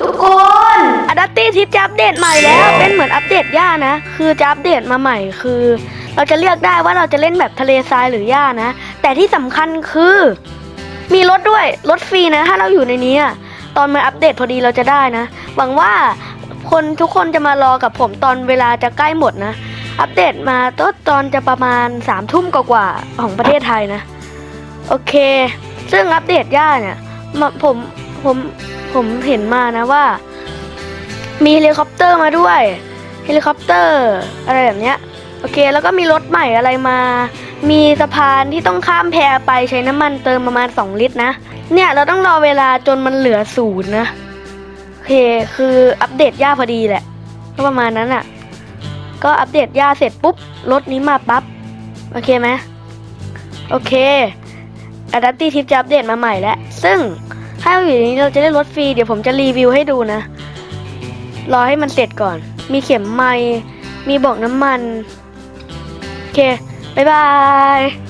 ทุกคนอัดดัตตี้ทิปจับเดตใหม่แล้ว เป็นเหมือนอัปเดตหญ้านะ คือจะอัปเดตมาใหม่คือ เราจะเลือกได้ว่าเราจะเล่นแบบทะเลทรายหรือหญ้านะ แต่ที่สำคัญคือ มีรถด้วย รถฟรีนะ ถ้าเราอยู่ในนี้อะตอนมาอัปเดตพอดีเราจะได้นะ หวังว่าคนทุกคนจะมารอกับผมตอนเวลาจะใกล้หมดนะ อัปเดตมาตอนตอนจะประมาณสามทุ่มกว่าของประเทศไทยนะ โอเค ซึ่งอัปเดตย่าเนี่ยผม ผมผมเห็นมานะว่า มีเฮลิคอปเตอร์มาด้วยเฮลิคอปเตอร์อะไรแบบเนี้ยโอเค แล้วก็มีรถใหม่อะไรมา มีสะพานที่ต้องข้ามแพไปใช้น้ำมันเติมประมาณ 2 ลิตรนะ เนี่ยเราต้องรอเวลาจนมันเหลือศูนย์นะ โอเค คืออัปเดตย่าพอดีแหละ ก็ประมาณนั้นอะ่ะ ก็อัปเดตย่าเสร็จปุ๊บ รถนี้มาปั๊บ โอเคไหมโอเค a d a p t i v e Tip จะอัปเดตมาใหม่แล้ว ซึ่ง ถ้าอยู่นนี้เราจะได้รถฟรีเดี๋ยวผมจะรีวิวให้ดูนะ รอให้มันเสร็จก่อน มีเข็มไม้มีบอกน้ำมัน โอเค บ๊ายบาย